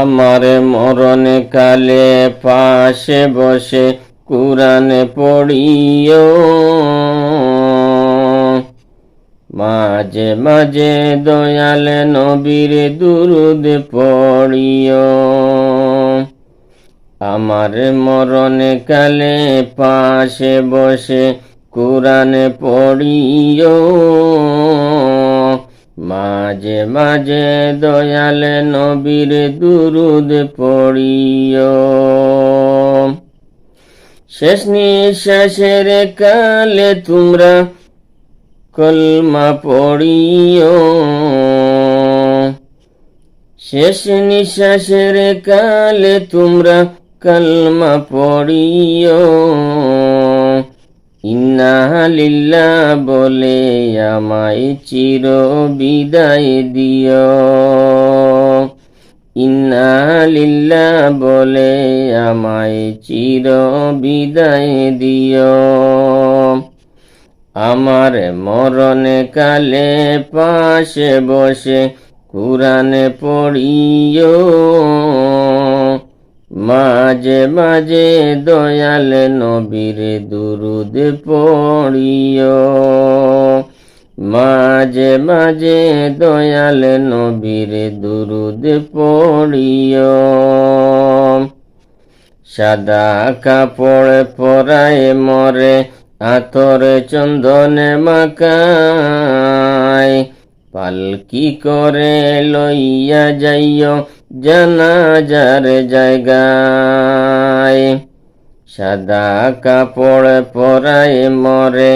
আমার মরণ কালে পাশে বসে কুরআন পড়িও। মাঝে মাঝে দয়াল নবীর দুরুদ পড়িও। আমার মরণ কালে পাশে বসে কুরআন পড়িও। মাঝে মাঝে দয়াল নবীর দুরুদ পড়িও। শেষ নিঃশ্বাসের কালে তোমরা কলমা পড়িও। শেষ নিঃশ্বাসের কালে তোমরা কলমা পড়িও। ইন্না লিল্লাহ বলে আমায় চির বিদায় দিও ইন্না লিল্লাহ বলে আমায় চির বিদায় দিও আমার মরণ কালে পাশে বসে কুরআন পড়িও। মাঝে মাঝে দয়াল নবীর দুরুদ পড়িও। মাঝে মাঝে দয়াল নবীর দুরুদ পড়িও। সাদা কাপড় পরায় মরে আতর চন্দনে মাকায় পালকি করে লইয়া যাইও জানাজার জায়গায়। সাদা কাপড় পরায় মরে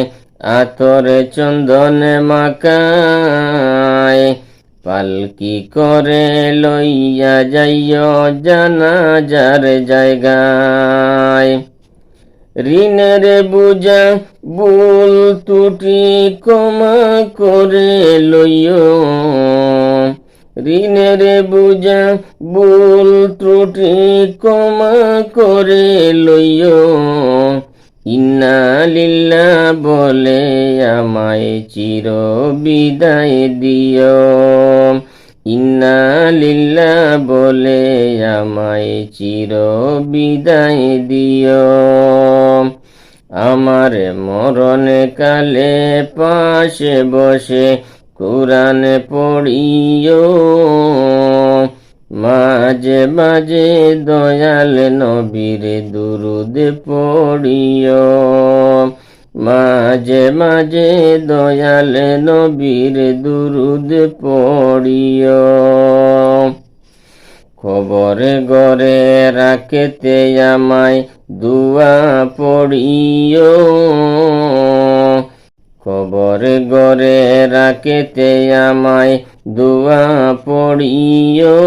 আতর চন্দন মাকায় পালকি করে লইয়া যাইও জানাজার জায়গায়। ঋণের বুঝা ভুল ত্রুটি ক্ষমা করে লইও। ঋণের বুঝা ভুল ত্রুটি ক্ষমা করে লইও। ইন্না লিল্লা বলে আমায় চির বিদায় দিও। ইন্না লিল্লা বলে আমায় চির বিদায় দিও। আমার মরণ কালে পাশে বসে কোরআন পড়িও। মাঝে মাঝে দয়াল নবীর দুরুদ পড়িও। মাঝে মাঝে দয়াল নবীর দুরুদ পড়িও। খবর গরে রাখতে আমায় দুয়া পড়িও। খবর গরে রাখতে আমায় দুয়া পড়িও।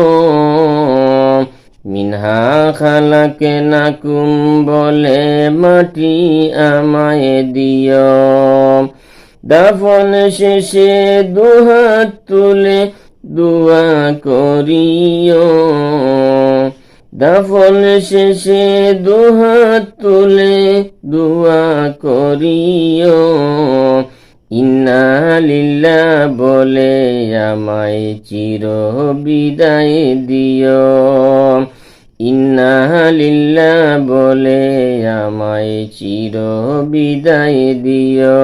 মিনহা খালাকে নাকুম বলে মাটি আমায় দিও। দাফন শেষে দুহাত তুলে দুয়া করিও। দাফন শেষে দুহাত তুলে দুয়া করিও। ইন্না বলে আমায় চির বিদায় দিও। ইন্না বলে আমায় চির বিদায় দিও।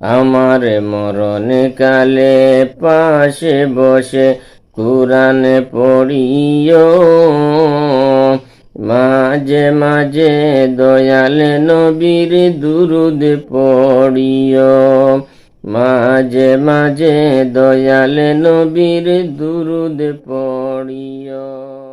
আমার মরণ কালে পাশে বসে কোরআন পড়িও। মাঝে মাঝে দয়াল নবীর দুরুদ পড়িও। মাঝে মাঝে দয়াল নবীর দুরুদ পড়িও।